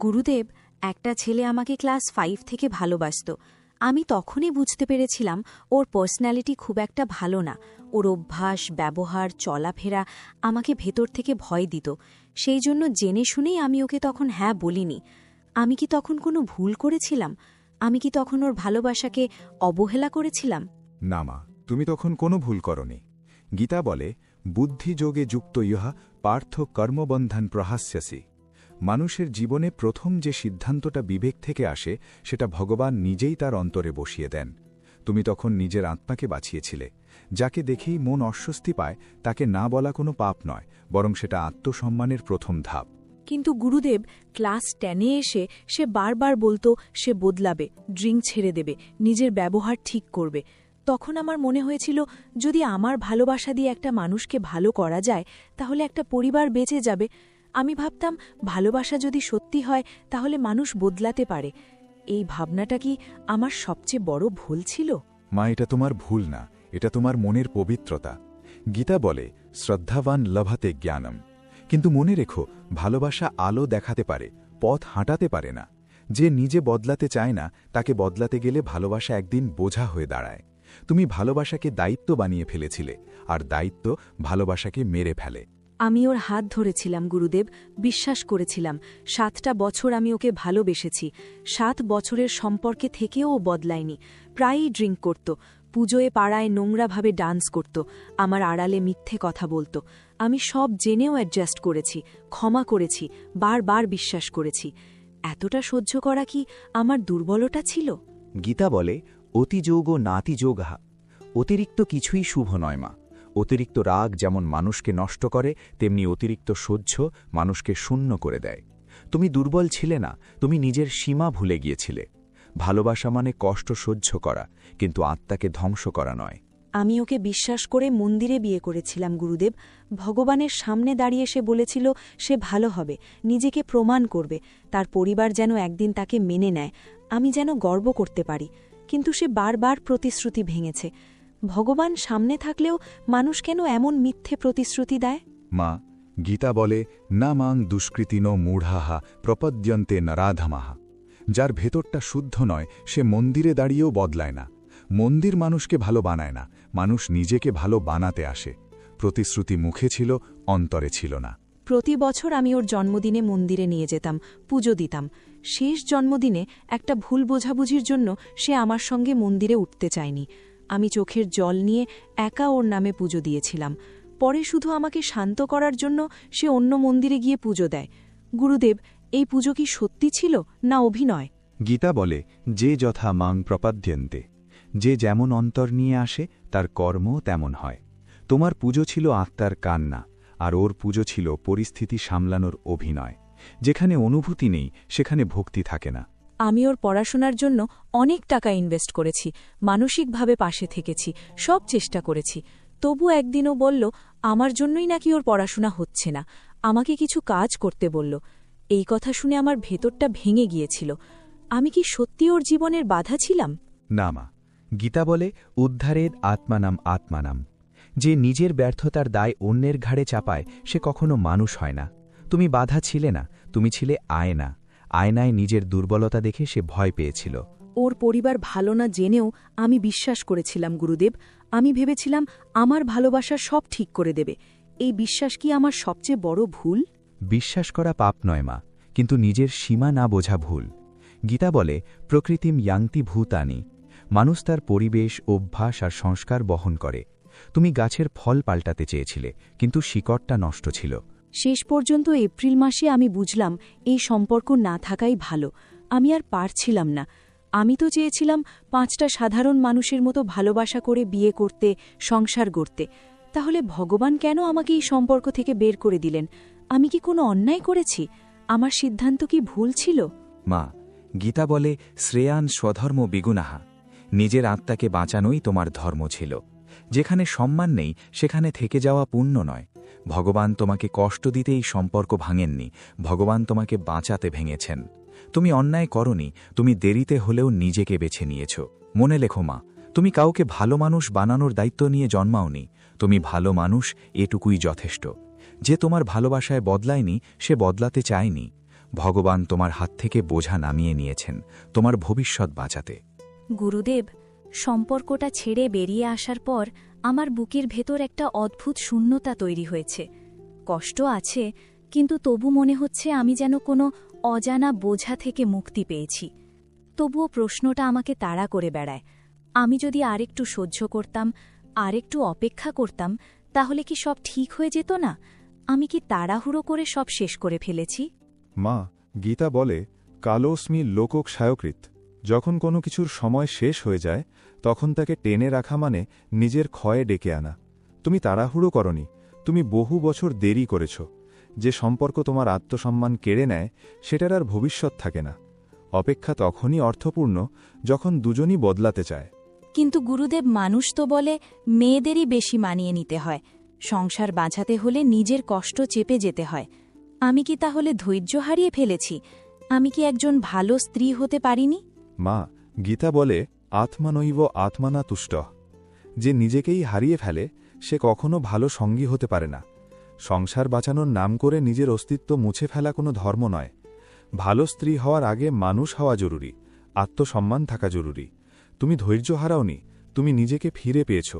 গুরুদেব, একটা ছেলে আমাকে ক্লাস ফাইভ থেকে ভালোবাসত। আমি তখনই বুঝতে পেরেছিলাম, ওর পার্সোনালিটি খুব একটা ভালো না। ওর অভ্যাস, ব্যবহার, চলাফেরা আমাকে ভেতর থেকে ভয় দিত। সেই জন্য জেনে শুনেই আমি ওকে তখন হ্যাঁ বলিনি। আমি কি তখন কোনো ভুল করেছিলাম? আমি কি তখন ওর ভালোবাসাকে অবহেলা করেছিলাম? না মা, তুমি তখন কোনো ভুল করনি। গীতা বলে বুদ্ধিযোগে যুক্ত ইহা পার্থ কর্মবন্ধন প্রহাস্যসি। মানুষের জীবনে প্রথম যে সিদ্ধান্তটা বিবেক থেকে আসে, সেটা ভগবান নিজেই তার অন্তরে বসিয়ে দেন। তুমি তখন নিজের আত্মাকে বাঁচিয়েছিলে। যাকে দেখেই মন অস্বস্তি পায়, তাকে না বলা কোনো পাপ নয়, বরং সেটা আত্মসম্মানের প্রথম ধাপ। কিন্তু গুরুদেব ক্লাস টেনে এসে সে বারবার বলতো, সে বদলাবে, ড্রিঙ্ক ছেড়ে দেবে, নিজের ব্যবহার ঠিক করবে। তখন আমার মনে হয়েছিল, যদি আমার ভালোবাসা দিয়ে একটা মানুষকে ভালো করা যায়, তাহলে একটা পরিবার বেঁচে যাবে। আমি ভাবতাম, ভালোবাসা যদি সত্যি হয়, তাহলে মানুষ বদলাতে পারে। এই ভাবনাটা কি আমার সবচেয়ে বড় ভুল ছিল? মা, এটা তোমার ভুল না। এটা তোমার মনের পবিত্রতা। গীতা বলে, শ্রদ্ধাবান লভাতে জ্ঞানম। কিন্তু মনে রেখো, ভালোবাসা আলো দেখাতে পারে, পথ হাঁটাতে পারে না। যে নিজে বদলাতে চায় না, তাকে বদলাতে গেলে ভালোবাসা একদিন বোঝা হয়ে দাঁড়ায়। তুমি ভালোবাসাকে দায়িত্ব বানিয়ে ফেলেছিলে, আর দায়িত্ব ভালোবাসাকে মেরে ফেলে। আমি ওর হাত ধরেছিলাম, গুরুদেব। বিশ্বাস করেছিলাম, সাতটা বছর আমি ওকে ভালোবেসেছি। সাত বছরের সম্পর্কে থেকেও ও বদলায়নি। প্রায়ই ড্রিঙ্ক করত, পুজোয় পাড়ায় নোংরাভাবে ডান্স করত, আমার আড়ালে মিথ্যে কথা বলতো। আমি সব জেনেও অ্যাডজাস্ট করেছি, ক্ষমা করেছি, বারবার বিশ্বাস করেছি। এতটা সহ্য করা কি আমার দুর্বলতা ছিল? গীতা বলে, অতিযোগ নাতিযোগা, অতিরিক্ত কিছুই শুভ নয় মা। অতিরিক্ত রাগ যেমন মানুষকে নষ্ট করে, তেমনি অতিরিক্ত সহ্য মানুষকে শূন্য করে দেয়। তুমি দুর্বল ছিলে না, তুমি নিজের সীমা ভুলে গিয়েছিলে। ভালোবাসা মানে কষ্ট সহ্য করা, কিন্তু আত্মাকে ধ্বংস করা নয়। আমি ওকে বিশ্বাস করে মন্দিরে বিয়ে করেছিলাম, গুরুদেব। ভগবানের সামনে দাঁড়িয়ে সে বলেছিল, সে ভালো হবে, নিজেকে প্রমাণ করবে। তার পরিবার যেন একদিন তাকে মেনে নেয়। আমি যেন গর্ব করতে পারি। কিন্তু সে বারবার প্রতিশ্রুতি ভেঙেছে। ভগবান সামনে থাকলেও মানুষ কেন এমন মিথ্যে প্রতিশ্রুতি দেয়? মা গীতা বলে না মাং দুষ্কৃতিন মূঢ়াহা প্রপদ্যন্তে নরাধমাহা যার ভেতরটা শুদ্ধ নয় সে মন্দিরে দাঁড়িয়েও বদলায় না। মন্দির মানুষকে ভালো বানায় না মানুষ নিজেকে ভালো বানাতে আসে। প্রতিশ্রুতি মুখে ছিল অন্তরে ছিল না। প্রতি বছর আমি ওর জন্মদিনে মন্দিরে নিয়ে যেতাম পুজো দিতাম। শেষ জন্মদিনে একটা ভুল বোঝাবুঝির জন্য সে আমার সঙ্গে মন্দিরে উঠতে চায়নি। আমি চোখের জল নিয়ে একা ওর নামে পুজো দিয়েছিলাম। পরে শুধু আমাকে শান্ত করার জন্য সে অন্য মন্দিরে গিয়ে পুজো দেয়। গুরুদেব, এই পুজো কি সত্যি ছিল না অভিনয়? গীতা বলে, যে যথা মাং প্রপাদ্যন্তে। যে যেমন অন্তর নিয়ে আসে, তার কর্মও তেমন হয়। তোমার পুজো ছিল আত্মার কান্না, আর ওর পুজো ছিল পরিস্থিতি সামলানোর অভিনয়। যেখানে অনুভূতি নেই, সেখানে ভক্তি থাকে না। আমি ওর পড়াশোনার জন্য অনেক টাকা ইনভেস্ট করেছি, মানসিকভাবে পাশে থেকেছি, সব চেষ্টা করেছি। তবু একদিনও বলল, আমার জন্যই নাকি ওর পড়াশোনা হচ্ছে না। আমাকে কিছু কাজ করতে বলল। এই কথা শুনে আমার ভেতরটা ভেঙে গিয়েছিল। আমি কি সত্যি ওর জীবনের বাধা ছিলাম? না মা। গীতা বলে, উদ্ধারের আত্মানাম আত্মানাম। যে নিজের ব্যর্থতার দায় অন্যের ঘাড়ে চাপায়, সে কখনো মানুষ হয় না। তুমি বাধা ছিলে না, তুমি ছিলে আয়না। আয়নায় নিজের দুর্বলতা দেখে সে ভয় পেয়েছিল। ওর পরিবার ভালো না জেনেও আমি বিশ্বাস করেছিলাম গুরুদেব। আমি ভেবেছিলাম আমার ভালোবাসা সব ঠিক করে দেবে। এই বিশ্বাস কি আমার সবচেয়ে বড় ভুল? বিশ্বাস করা পাপ নয় মা কিন্তু নিজের সীমা না বোঝা ভুল। গীতা বলে প্রকৃতিম ইয়াংতি ভূতানি। মানুষ তার পরিবেশ অভ্যাস আর সংস্কার বহন করে। তুমি গাছের ফল পাল্টাতে চেয়েছিলে কিন্তু শিকড়টা নষ্ট ছিল। শেষ পর্যন্ত এপ্রিল মাসে আমি বুঝলাম এই সম্পর্ক না থাকাই ভালো। আমি আর পারছিলাম না। আমি তো চেয়েছিলাম পাঁচটা সাধারণ মানুষের মতো ভালোবাসা করে বিয়ে করতে, সংসার গড়তে। তাহলে ভগবান কেন আমাকে এই সম্পর্ক থেকে বের করে দিলেন? আমি কি কোনো অন্যায় করেছি? আমার সিদ্ধান্ত কি ভুল ছিল? মা, গীতা বলে শ্রেয়ান স্বধর্ম বিগুনাহা। নিজের আত্মাকে বাঁচানোই তোমার ধর্ম ছিল। যেখানে সম্মান নেই, সেখানে থেকে যাওয়া পুণ্য নয়। ভগবান তোমাকে কষ্ট দিতেই সম্পর্ক ভাঙেননি, ভগবান তোমাকে বাঁচাতে ভেঙেছেন। তুমি অন্যায় করনি, তুমি দেরিতে হলেও নিজেকে বেছে নিয়েছ। মনে লেখো মা, তুমি কাউকে ভালো মানুষ বানানোর দায়িত্ব নিয়ে জন্মাওনি, তুমি ভালো মানুষ এটুকুই যথেষ্ট। যে তোমার ভালোবাসায় বদলায়নি, সে বদলাতে চায়নি। ভগবান তোমার হাত থেকে বোঝা নামিয়ে নিয়েছেন, তোমার ভবিষ্যৎ বাঁচাতে। গুরুদেব সম্পর্কটা ছেড়ে বেরিয়ে আসার পর আমার বুকের ভেতর একটা অদ্ভুত শূন্যতা তৈরি হয়েছে। কষ্ট আছে, কিন্তু তবু মনে হচ্ছে আমি যেন কোনো অজানা বোঝা থেকে মুক্তি পেয়েছি। তবুও প্রশ্নটা আমাকে তাড়া করে বেড়ায়। আমি যদি আরেকটু সহ্য করতাম, আরেকটু অপেক্ষা করতাম, তাহলে কি সব ঠিক হয়ে যেত না? আমি কি তাড়াহুড়ো করে সব শেষ করে ফেলেছি? মা, গীতা বলে, কালোস্মি লোকক সায়কৃত যখন কোনো কিছুর সময় শেষ হয়ে যায়, তখন তাকে টেনে রাখা মানে নিজের ক্ষয়ে ডেকে আনা। তুমি তাড়াহুড়ো করনি, তুমি বহু বছর দেরি করেছ। যে সম্পর্ক তোমার আত্মসম্মান কেড়ে নেয়, সেটার আর ভবিষ্যৎ থাকে না। অপেক্ষা তখনই অর্থপূর্ণ, যখন দুজনই বদলাতে চায়। কিন্তু গুরুদেব মানুষ তো বলে, মেয়েদেরই বেশি মানিয়ে নিতে হয়। সংসার বাঁচাতে হলে নিজের কষ্ট চেপে যেতে হয়। আমি কি তাহলে ধৈর্য হারিয়ে ফেলেছি? আমি কি একজন ভালো স্ত্রী হতে পারিনি? মা, গীতা বলে, আত্মানৈব আত্মানা তুষ্ট। যে নিজেকেই হারিয়ে ফেলে, সে কখনো ভালো সঙ্গী হতে পারে না। সংসার বাঁচানোর নাম করে নিজের অস্তিত্ব মুছে ফেলা কোনো ধর্ম নয়। ভালো স্ত্রী হওয়ার আগে মানুষ হওয়া জরুরি, আত্মসম্মান থাকা জরুরি। তুমি ধৈর্য হারাওনি, তুমি নিজেকে ফিরে পেয়েছ।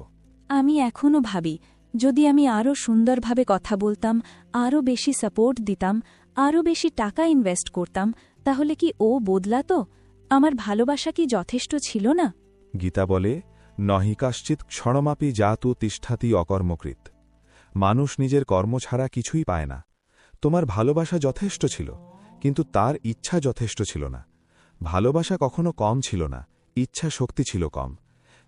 আমি এখনও ভাবি, যদি আমি আরও সুন্দরভাবে কথা বলতাম আরও বেশি সাপোর্ট দিতাম আরও বেশি টাকা ইনভেস্ট করতাম, তাহলে কি ও বদলাতো? আমার ভালোবাসা কি যথেষ্ট ছিল না? গীতা বলে নহি কাশ্চিৎ ক্ষণমাপি জাতু তিষ্ঠাতি অকর্মকৃত। মানুষ নিজের কর্ম ছাড়া কিছুই পায় না। তোমার ভালোবাসা যথেষ্ট ছিল কিন্তু তার ইচ্ছা যথেষ্ট ছিল না। ভালোবাসা কখনো কম ছিল না ইচ্ছা শক্তি ছিল কম।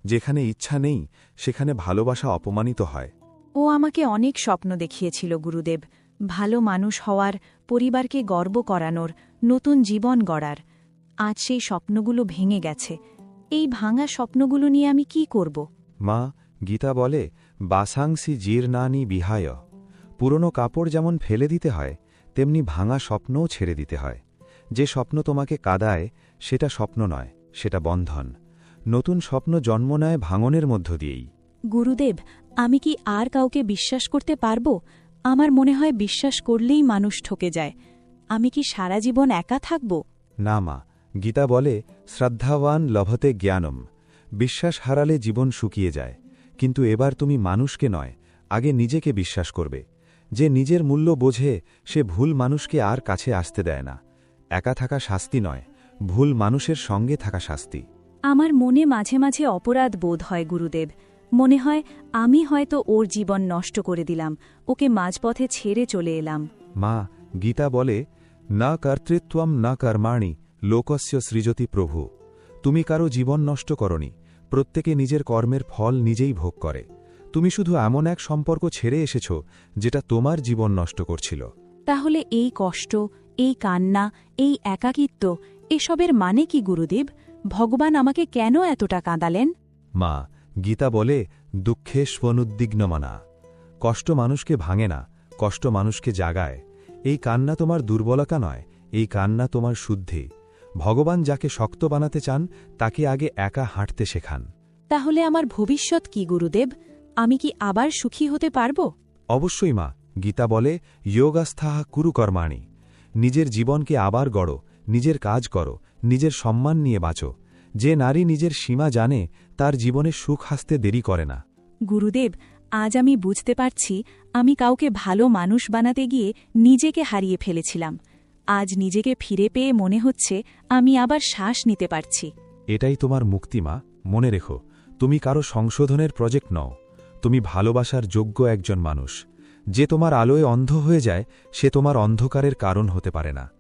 যেখানে ইচ্ছা নেই সেখানে ভালোবাসা অপমানিত হয়। ও আমাকে অনেক স্বপ্ন দেখিয়েছিল গুরুদেব। ভালো মানুষ হওয়ার পরিবারকে গর্ব করানোর নতুন জীবন গড়ার। আজ সেই স্বপ্নগুলো ভেঙে গেছে। এই ভাঙা স্বপ্নগুলো নিয়ে আমি কি করব? মা গীতা বলে বাসাংসি জীর্ণানি বিহায়। পুরনো কাপড় যেমন ফেলে দিতে হয় তেমনি ভাঙা স্বপ্নও ছেড়ে দিতে হয়। যে স্বপ্ন তোমাকে কাদায় সেটা স্বপ্ন নয় সেটা বন্ধন। নতুন স্বপ্ন জন্ম নেয় ভাঙনের মধ্য দিয়েই। গুরুদেব আমি কি আর কাউকে বিশ্বাস করতে পারব? আমার মনে হয় বিশ্বাস করলেই মানুষ ঠকে যায়। আমি কি সারা জীবন একা থাকব? না মা গীতা বলে শ্রদ্ধাবান লভতে জ্ঞানম। বিশ্বাস হারালে জীবন শুকিয়ে যায়। কিন্তু এবার তুমি মানুষকে নয় আগে নিজেকে বিশ্বাস করবে। যে নিজের মূল্য বোঝে সে ভুল মানুষকে আর কাছে আসতে দেয় না। একা থাকা শাস্তি নয় ভুল মানুষের সঙ্গে থাকা শাস্তি। আমার মনে মাঝে মাঝে অপরাধ বোধ হয় গুরুদেব। মনে হয় আমি হয়তো ওর জীবন নষ্ট করে দিলাম ওকে মাঝপথে ছেড়ে চলে এলাম। মা গীতা বলে না কর্তৃত্বম না কর্মাণি লোকস্য সৃজতি প্রভু তুমি কারও জীবন নষ্ট করনি প্রত্যেকে নিজের কর্মের ফল নিজেই ভোগ করে। তুমি শুধু এমন এক সম্পর্ক ছেড়ে এসেছ যেটা তোমার জীবন নষ্ট করছিল। তাহলে এই কষ্ট এই কান্না এই একাকিত্ব এসবের মানে কি গুরুদেব? ভগবান আমাকে কেন এতটা কাঁদালেন? মা গীতা বলে দুঃখে স্বনুদ্বিগ্নমানা। কষ্ট মানুষকে ভাঙে না কষ্ট মানুষকে জাগায়। এই কান্না তোমার দুর্বলতা নয় এই কান্না তোমার শুদ্ধি। ভগবান যাকে শক্ত বানাতে চান তাকে আগে একা হাঁটতে শেখান। তাহলে আমার ভবিষ্যৎ কি গুরুদেব? আমি কি আবার সুখী হতে পারব? অবশ্যই মা গীতা বলে যোগাস্থাহা কুরুকর্মাণি নিজের জীবনকে আবার গড়ো নিজের কাজ করো নিজের সম্মান নিয়ে বাঁচো। যে নারী নিজের সীমা জানে তার জীবনে সুখ হাসতে দেরি করে না। গুরুদেব আজ আমি বুঝতে পারছি আমি কাউকে ভালো মানুষ বানাতে গিয়ে নিজেকে হারিয়ে ফেলেছিলাম। আজ নিজেকে ফিরে পেয়ে মনে হচ্ছে আমি আবার শ্বাস নিতে পারছি। এটাই তোমার মুক্তি, মা। মনে রেখো, তুমি কারও সংশোধনের প্রজেক্ট নও। তুমি ভালোবাসার যোগ্য একজন মানুষ। যে তোমার আলোয় অন্ধ হয়ে যায়, সে তোমার অন্ধকারের কারণ হতে পারে না।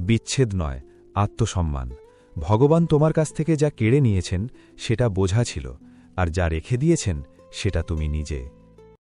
বিচ্ছেদ নয়, আত্মসম্মান। ভগবান তোমার কাছ থেকে যা কেড়ে নিয়েছেন, সেটা বোঝা ছিল, আর যা রেখে দিয়েছেন, সেটা তুমি নিজে।